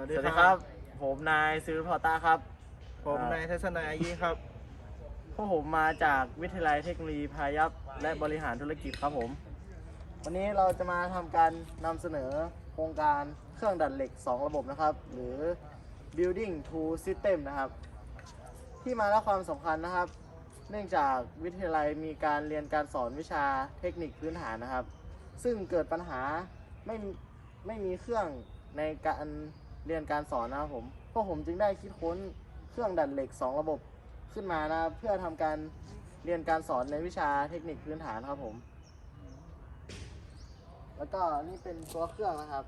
วัสสดีวัสดีคครัรับ บ ผมนายซื้อพอต้าครับ ผมอ่านนายทัศนัยอายีครับ พวกผมมาจากวิทยาลัยเทคโนโลยีพายัพและบริหารธุรกิจครับผม วันนี้เราจะมาทำการนำเสนอโครงการเครื่องดัดเหล็ก 2 ระบบนะครับ หรือ building to system นะครับ ที่มาและความสำคัญนะครับ เนื่องจากวิทยาลัยมีการเรียนการสอนวิชาเทคนิคพื้นฐานนะครับ ซึ่งเกิดปัญหาไม่ไม่มีเครื่องในการ เรียนการสอนนะครับผมพวกผมจึงได้คิดค้นเครื่องดัดเหล็ก 2 ระบบขึ้นมานะเพื่อทำการเรียนการสอนในวิชาเทคนิคพื้นฐานครับผม แล้วก็นี่เป็นตัวเครื่องนะครับ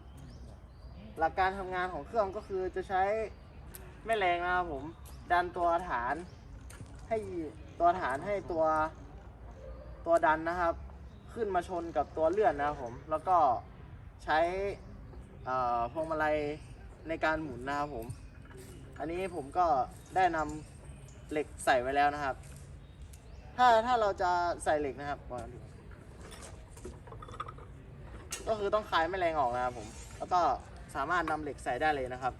หลักการทำงานของเครื่องก็คือจะใช้แม่แรงนะครับผม ดันตัวฐาน ให้ตัวฐานให้ตัวตัวดันนะครับ ขึ้นมาชนกับตัวเลื่อนนะครับผม แล้วก็ใช้พวงมาลัย ในการหมุนนะครับผม อันนี้ผมก็ได้นำเหล็กใส่ไว้แล้วนะครับ ถ้าถ้าเราจะใส่เหล็กนะครับวางดูก็คือต้องคลายแม่แรงออกนะครับผม แล้วก็สามารถนำเหล็กใส่ได้เลยนะครับ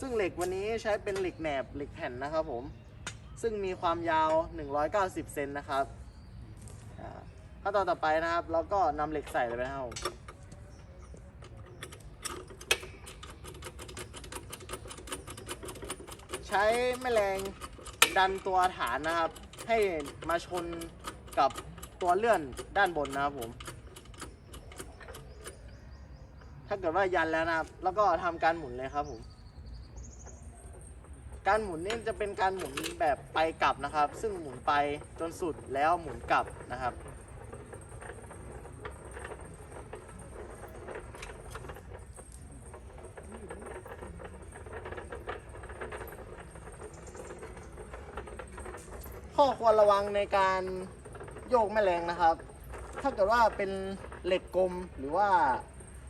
ซึ่งเหล็กวันนี้ใช้เป็นเหล็กแหนบเหล็กแผ่นนะครับผม ซึ่งมีความยาว 190 เซนนะครับอ่าขั้นตอนต่อไปนะครับ เราก็นำเหล็กใส่เลยนะครับผม ใช้แม่แรงดันตัวฐานนะครับ ให้มาชนกับตัวเลื่อนด้านบนนะครับผม ถ้าเกิดว่ายันแล้วนะครับ แล้วก็ทำการหมุนเลยครับผม การหมุนนี่จะเป็นการหมุนแบบไปกลับนะครับ ซึ่งหมุนไปจนสุดแล้วหมุนกลับนะครับ ข้อควรระวังในการโยกแม่แรงนะครับ ถ้าเกิดว่าเป็นเหล็กกลมหรือว่า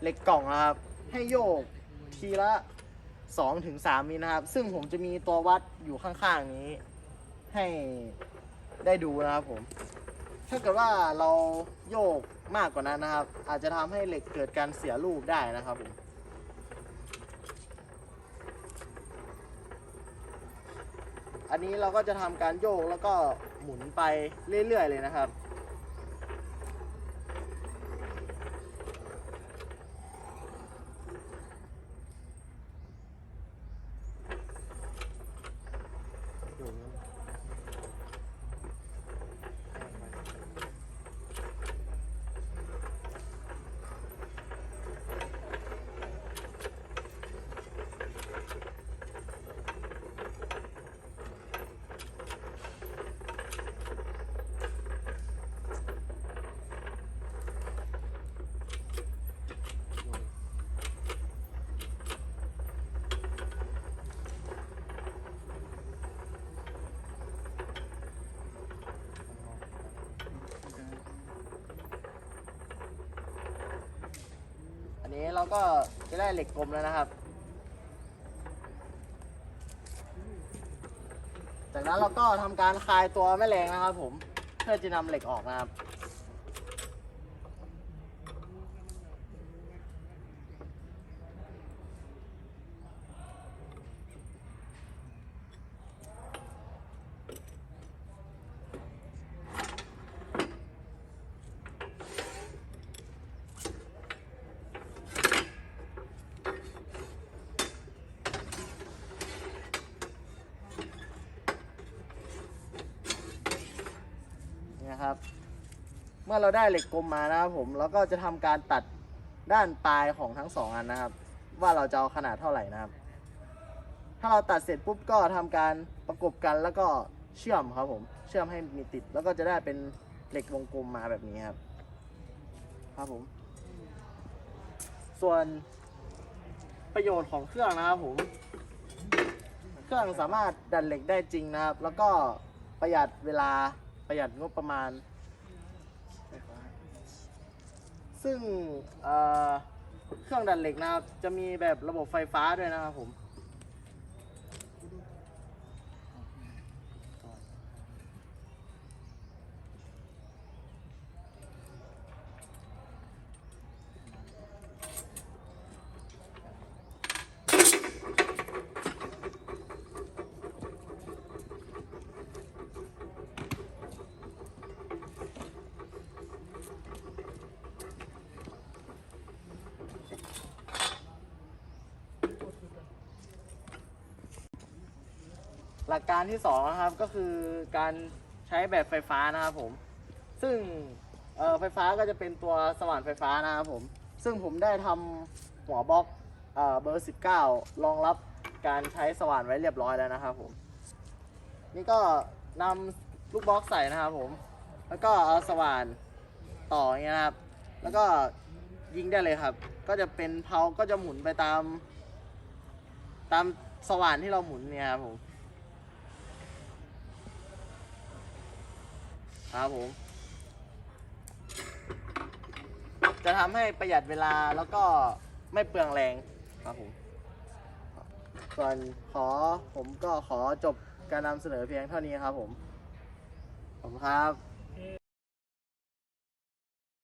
เหล็กกล่องนะครับ ให้โยกทีละ 2-3ถึงมิลนะครับ ซึ่งผมจะมีตัววัดอยู่ข้างๆนี้ ให้ได้ดูนะครับผม ถ้าเกิดว่าเราโยกมากกว่านั้นนะครับ อาจจะทำให้เหล็กเกิดการเสียรูปได้นะครับผม อันนี้เราก็จะทำการโยกแล้วก็หมุนไปเรื่อยๆเลยนะครับ อันนี้เรา ก็จะได้เหล็กกลมแล้วนะครับ จากนั้นเราก็ทำการคลายตัวแม่แรงนะครับ ผมเพื่อจะนำเหล็กออกนะครับ นะครับ เมื่อเราได้เหล็กกลมมานะครับผมเราก็จะทำการตัดด้านปลายของทั้งสองอันนะครับ ว่าเราจะเอาขนาดเท่าไหร่นะครับ ถ้าเราตัดเสร็จปุ๊บก็ทำการประกบกันแล้วก็เชื่อมครับผมเชื่อมให้มีติดแล้วก็จะได้เป็นเหล็กวงกลมมาแบบนี้ครับ ครับผม ส่วนประโยชน์ของเครื่องนะครับผม เครื่องสามารถดัดเหล็กได้จริงนะครับ แล้วก็ประหยัดเวลา ประหยัดงบประมาณซึ่งเอ่อเครื่องดัดเหล็กนะครับจะมีแบบระบบไฟฟ้าด้วยนะครับผม ลักการที่สองนะครับก็คือการใช้แบบไฟฟ้านะครับผม ซึ่งเออไฟฟ้าก็จะเป็นตัวสว่านไฟฟ้านะครับผม ซึ่งผมได้ทำหัวบล็อกเออเบอร์ 19 รองรับการใช้สว่านไว้เรียบร้อยแล้วนะครับผม นี่ก็นำลูกบล็อกใส่นะครับผม แล้วก็เอาสว่านต่อเงี้ยนะครับ แล้วก็ยิงได้เลยครับ ก็จะเป็นเพาก็จะหมุนไปตาม ตามสว่านที่เราหมุนเนี่ยครับผม ครับผม จะทำให้ประหยัดเวลาแล้วก็ไม่เปลืองแรงครับผม ส่วนขอผมก็ขอจบการนำเสนอเพียงเท่านี้ครับผม ผมครับ